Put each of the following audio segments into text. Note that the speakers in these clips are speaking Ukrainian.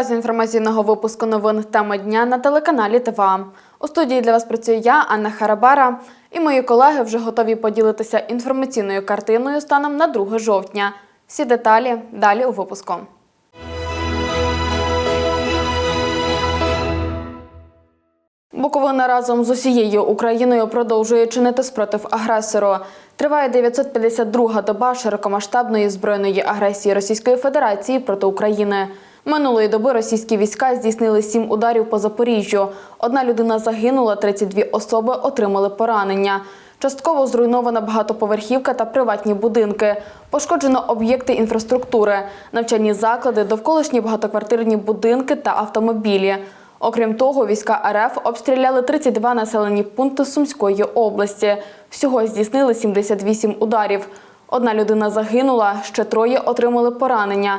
Час інформаційного випуску новин тема дня на телеканалі ТВА. У студії для вас працює я, Анна Харабара, і мої колеги вже готові поділитися інформаційною картиною станом на 2 жовтня. Всі деталі далі у випуску. Буковина разом з усією Україною продовжує чинити спротив агресору. Триває 952-га доба широкомасштабної збройної агресії Російської Федерації проти України. Минулої доби російські війська здійснили сім ударів по Запоріжжю. Одна людина загинула, 32 особи отримали поранення. Частково зруйнована багатоповерхівка та приватні будинки. Пошкоджено об'єкти інфраструктури, навчальні заклади, довколишні багатоквартирні будинки та автомобілі. Окрім того, війська РФ обстріляли 32 населені пункти Сумської області. Всього здійснили 78 ударів. Одна людина загинула, ще троє отримали поранення.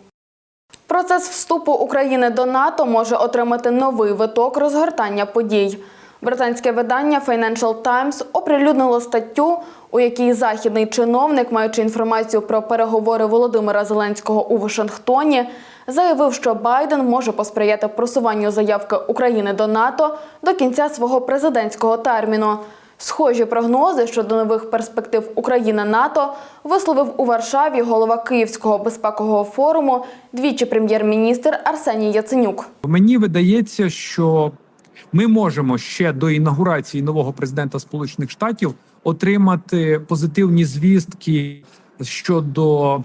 Процес вступу України до НАТО може отримати новий виток розгортання подій. Британське видання Financial Times оприлюднило статтю, у якій західний чиновник, маючи інформацію про переговори Володимира Зеленського у Вашингтоні, заявив, що Байден може посприяти просуванню заявки України до НАТО до кінця свого президентського терміну. Схожі прогнози щодо нових перспектив України НАТО висловив у Варшаві голова Київського безпекового форуму, двічі прем'єр-міністр Арсеній Яценюк. Мені видається, що ми можемо ще до інаугурації нового президента Сполучених Штатів отримати позитивні звістки щодо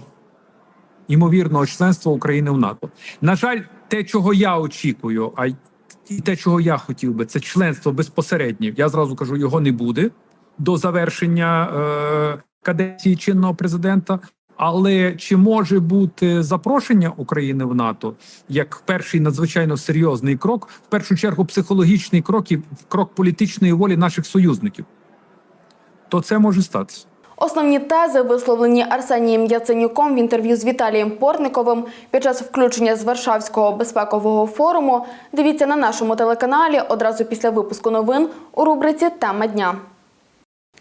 ймовірного членства України в НАТО. На жаль, те, чого я очікую, а і те, чого я хотів би, це членство безпосереднє. Я зразу кажу, його не буде до завершення е, каденції чинного президента. Але чи може бути запрошення України в НАТО як перший надзвичайно серйозний крок, в першу чергу психологічний крок і крок політичної волі наших союзників? То це може статися. Основні тези, висловлені Арсенієм Яценюком в інтерв'ю з Віталієм Портниковим під час включення з Варшавського безпекового форуму, дивіться на нашому телеканалі одразу після випуску новин у рубриці Тема дня.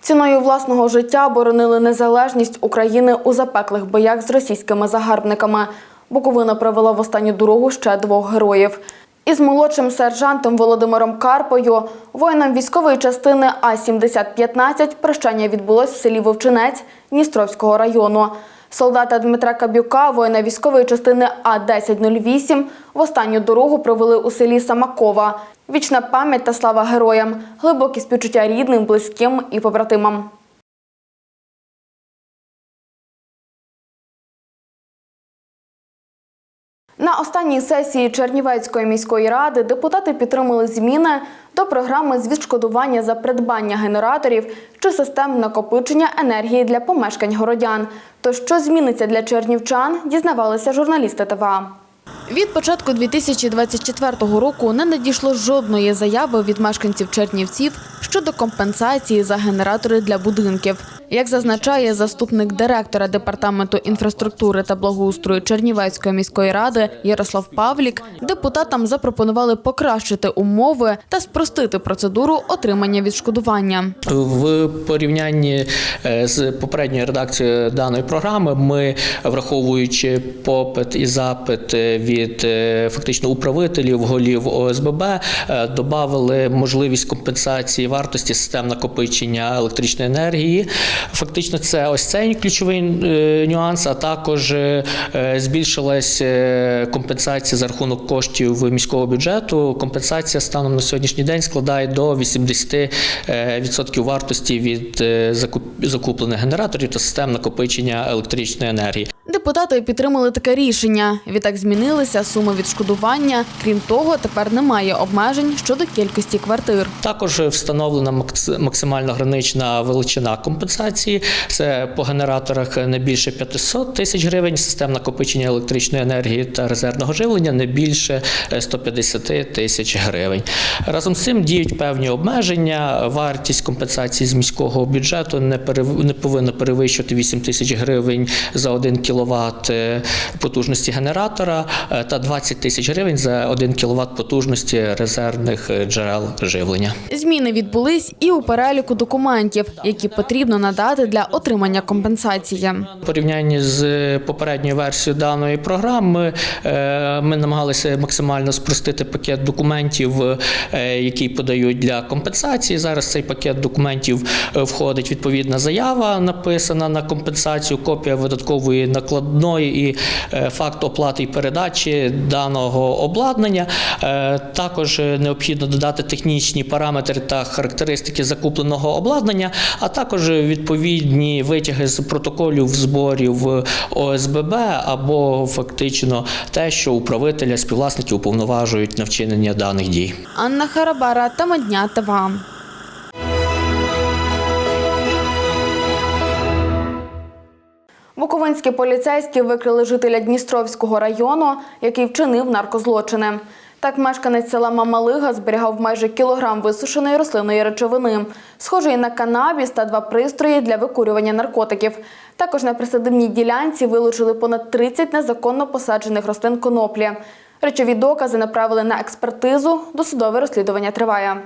Ціною власного життя боронили незалежність України у запеклих боях з російськими загарбниками. Буковина провела в останню дорогу ще двох героїв. Із молодшим сержантом Володимиром Карпою, воїном військової частини А-7015, прощання відбулось в селі Вовчинець Дністровського району. Солдата Дмитра Кабюка, воїна військової частини А-1008, в останню дорогу провели у селі Самакова. Вічна пам'ять та слава героям, глибокі співчуття рідним, близьким і побратимам. На останній сесії Чернівецької міської ради депутати підтримали зміни до програми з відшкодування за придбання генераторів чи систем накопичення енергії для помешкань городян. То що зміниться для чернівчан, дізнавалися журналісти ТВА. Від початку 2024 року не надійшло жодної заяви від мешканців Чернівців щодо компенсації за генератори для будинків. Як зазначає заступник директора департаменту інфраструктури та благоустрою Чернівецької міської ради Ярослав Павлік, депутатам запропонували покращити умови та спростити процедуру отримання відшкодування. В порівнянні е, з попередньою редакцією даної програми, ми, враховуючи попит і запит е, від е, фактично управителів, голів ОСББ, додали можливість компенсації вартості систем накопичення електричної енергії. Фактично, це ось цей ключовий е, нюанс, а також е, збільшилась е, компенсація за рахунок коштів міського бюджету. Компенсація станом на сьогоднішній день складає до 80% е, відсотків вартості від закуплених генераторів та систем накопичення електричної енергії. Депутати підтримали таке рішення. Відтак змінилися суми відшкодування. Крім того, тепер немає обмежень щодо кількості квартир. Також встановлена максимально гранична величина компенсації. Це по генераторах не більше 500 тисяч гривень, систем накопичення електричної енергії та резервного живлення не більше е, 150 тисяч гривень. Разом з цим діють певні обмеження. Вартість компенсації з міського бюджету не повинна перевищувати 8 тисяч гривень за 1 кВт потужності генератора е, та 20 тисяч гривень за 1 кВт потужності резервних е, джерел живлення. Зміни відбулись і у переліку документів, які потрібно надати для отримання компенсації. В порівнянні з попередньою версією даної програми е, ми намагалися максимально спростити пакет документів, е, які подають для компенсації. Зараз цей пакет документів е, входить відповідна заява, написана на компенсацію, копія видаткової накладної і е, факт оплати і передачі даного обладнання. Е, Також е, необхідно додати технічні параметри та характеристики закупленого обладнання, а також відповідні витяги з протоколів зборів ОСББ або фактично те, що управителя співвласники уповноважують на вчинення даних дій. Анна Харабара та Мадня ТВА. Буковинські поліцейські викрили жителя Дністровського району, який вчинив наркозлочини. Так, мешканець села Мамалига зберігав майже кілограм висушеної рослинної речовини, схожої на канабіс та два пристрої для викурювання наркотиків. Також на присадибній ділянці вилучили понад 30 незаконно посаджених рослин коноплі. Речові докази направили на експертизу. Досудове розслідування триває.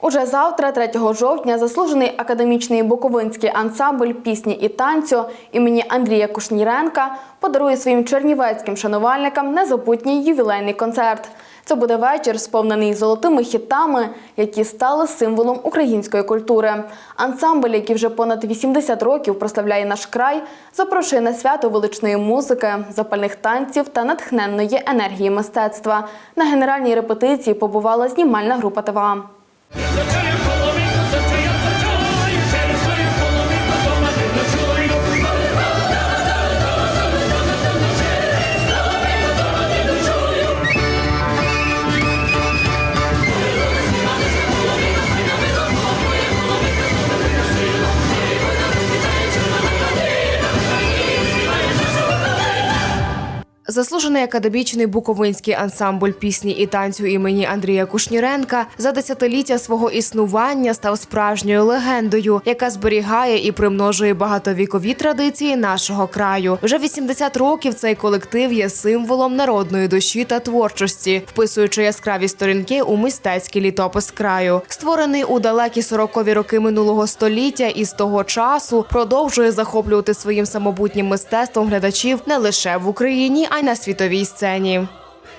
Уже завтра, 3 жовтня, заслужений академічний буковинський ансамбль пісні і танцю імені Андрія Кушніренка подарує своїм чернівецьким шанувальникам незабутній ювілейний концерт. Це буде вечір, сповнений золотими хітами, які стали символом української культури. Ансамбль, який вже понад 80 років прославляє наш край, запрошує на свято величної музики, запальних танців та натхненної енергії мистецтва. На генеральній репетиції побувала знімальна група ТВА. So tell Заслужений академічний буковинський ансамбль пісні і танцю імені Андрія Кушніренка за десятиліття свого існування став справжньою легендою, яка зберігає і примножує багатовікові традиції нашого краю. Вже 80 років цей колектив є символом народної душі та творчості, вписуючи яскраві сторінки у мистецький літопис краю. Створений у далекі 40-ві роки минулого століття і з того часу продовжує захоплювати своїм самобутнім мистецтвом глядачів не лише в Україні, а й на світовій сцені.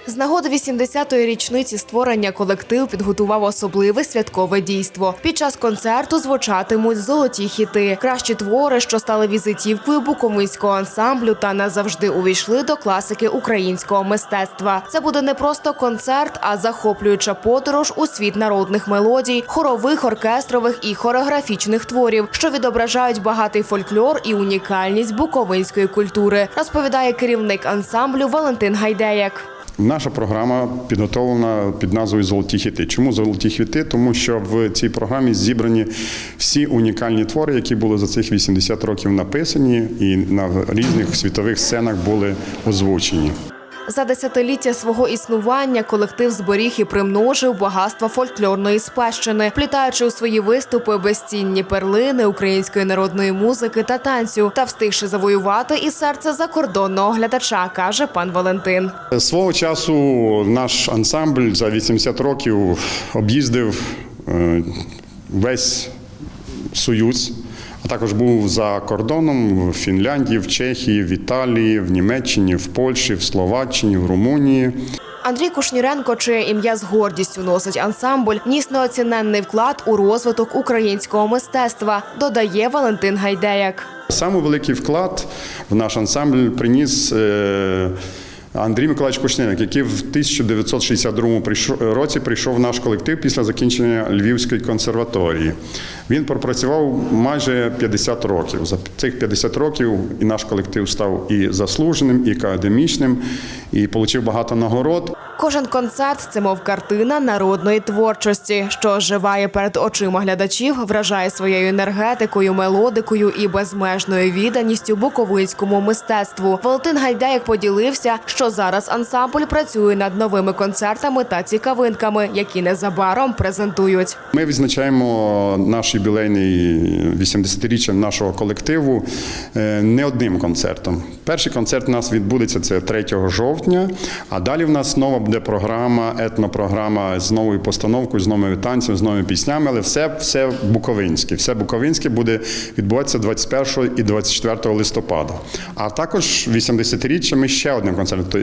З нагоди 80-ї річниці створення колектив підготував особливе святкове дійство. Під час концерту звучатимуть золоті хіти, кращі твори, що стали візитівкою буковинського ансамблю та назавжди увійшли до класики українського мистецтва. Це буде не просто концерт, а захоплююча подорож у світ народних мелодій, хорових, оркестрових і хореографічних творів, що відображають багатий фольклор і унікальність буковинської культури, розповідає керівник ансамблю Валентин Гайдеяк. Наша програма підготовлена під назвою Золоті хіти. Чому золоті хіти? Тому що в цій програмі зібрані всі унікальні твори, які були за цих 80 років написані і на різних світових сценах були озвучені. За десятиліття свого існування колектив зберіг і примножив багатство фольклорної спадщини, плітаючи у свої виступи безцінні перлини української народної музики та танцю, та встигши завоювати і серце закордонного глядача, каже пан Валентин. Свого часу наш ансамбль за 80 років об'їздив е, весь Союз, а також був за кордоном в Фінляндії, в Чехії, в Італії, в Німеччині, в Польщі, в Словаччині, в Румунії. Андрій Кушніренко, чиє ім'я з гордістю носить ансамбль, ніс неоціненний вклад у розвиток українського мистецтва, додає Валентин Гайдеяк. Самий великий вклад в наш ансамбль приніс е, Андрій Миколаївич Кушнирик, який в 1962 році прийшов в наш колектив після закінчення Львівської консерваторії. Він пропрацював майже 50 років. За цих 50 років і наш колектив став і заслуженим, і академічним, і отримав багато нагород. Кожен концерт це мов картина народної творчості, що оживає перед очима глядачів, вражає своєю енергетикою, мелодикою і безмежною відданістю буковинському мистецтву. Валентин Гайдеєк поділився, що зараз ансамбль працює над новими концертами та цікавинками, які незабаром презентують. Ми відзначаємо наш юбілейний 80-річчя нашого колективу е, не одним концертом. Перший концерт у нас відбудеться це 3 жовтня, а далі в нас знову буде програма, етнопрограма з новою постановкою, з новими танцями, з новими піснями, але все, все буковинське. Все буковинське буде відбуватися 21 і 24 листопада. А також 80-річчя ми ще один концерт. То,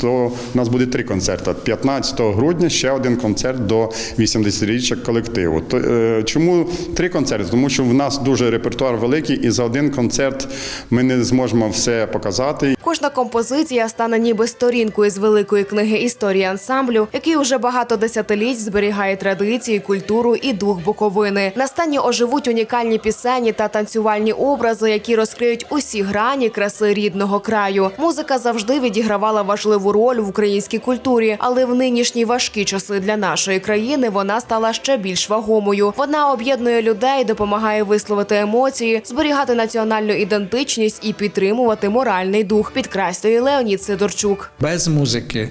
то у нас буде три концерти. 15 грудня ще один концерт до 80-річчя колективу. То, е, чому три концерти? Тому що в нас дуже репертуар великий, і за один концерт ми не зможемо все показати. Кожна композиція стане ніби сторінкою з великої книги історії ансамблю, який уже багато десятиліть зберігає традиції, культуру і дух Буковини. На сцені оживуть унікальні пісені та танцювальні образи, які розкриють усі грані краси рідного краю. Музика завжди відігравала важливу роль в українській культурі, але в нинішні важкі часи для нашої країни вона стала ще більш вагомою. Вона об'єднує людей, допомагає висловити емоції, зберігати національну ідентичність і підтримувати моральний дух. Підкреслює Леонід Сидорчук. Без музики,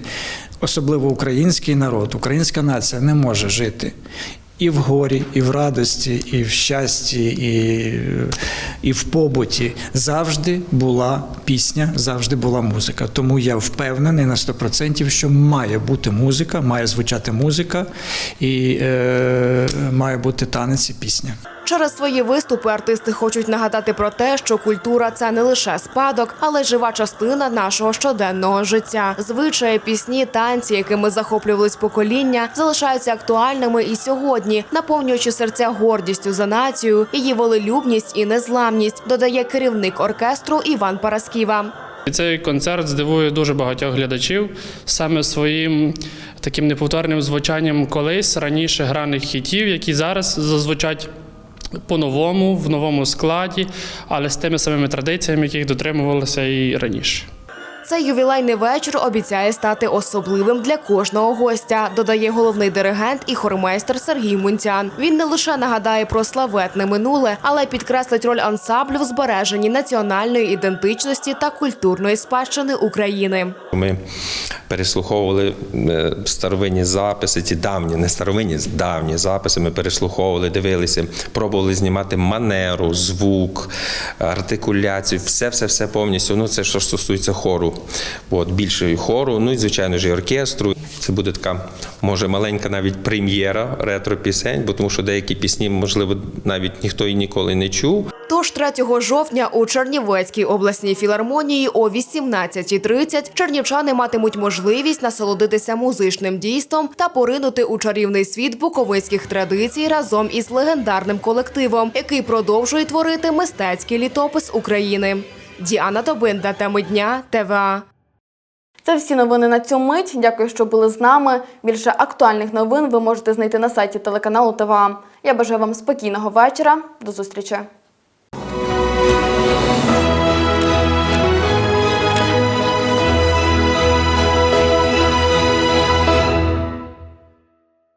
особливо український народ, українська нація не може жити. І в горі, і в радості, і в щасті, і, і в побуті завжди була пісня, завжди була музика. Тому я впевнений на 100%, що має бути музика, має звучати музика, і е, має бути танець і пісня. Через свої виступи артисти хочуть нагадати про те, що культура це не лише спадок, але жива частина нашого щоденного життя. Звичаї, пісні, танці, якими захоплювались покоління, залишаються актуальними і сьогодні, наповнюючи серця гордістю за націю, її волелюбність і незламність, додає керівник оркестру Іван Парасківа. Цей концерт здивує дуже багатьох глядачів саме своїм таким неповторним звучанням колись раніше граних хітів, які зараз зазвучать по-новому, в новому складі, але з тими самими традиціями, яких дотримувалися і раніше. Цей ювілейний вечір обіцяє стати особливим для кожного гостя, додає головний диригент і хормейстер Сергій Мунтян. Він не лише нагадає про славетне минуле, але й підкреслить роль ансамблю в збереженні національної ідентичності та культурної спадщини України. Ми переслуховували е, старовинні записи, ті давні, не старовинні, давні записи. Ми переслуховували, дивилися, пробували знімати манеру, звук, артикуляцію, все, все, все повністю. Ну це що стосується хору. От більше хору, ну і звичайно ж і оркестру. Це буде така, може, маленька навіть прем'єра ретро-пісень, бо тому що деякі пісні, можливо, навіть ніхто і ніколи не чув. Тож 3 жовтня у Чернівецькій обласній філармонії о 18.30 чернівчани матимуть можливість насолодитися музичним дійством та поринути у чарівний світ буковинських традицій разом із легендарним колективом, який продовжує творити мистецький літопис України. Діана Тобинда, теми дня, ТВА. Це всі новини на цю мить. Дякую, що були з нами. Більше актуальних новин ви можете знайти на сайті телеканалу ТВА. Я бажаю вам спокійного вечора. До зустрічі.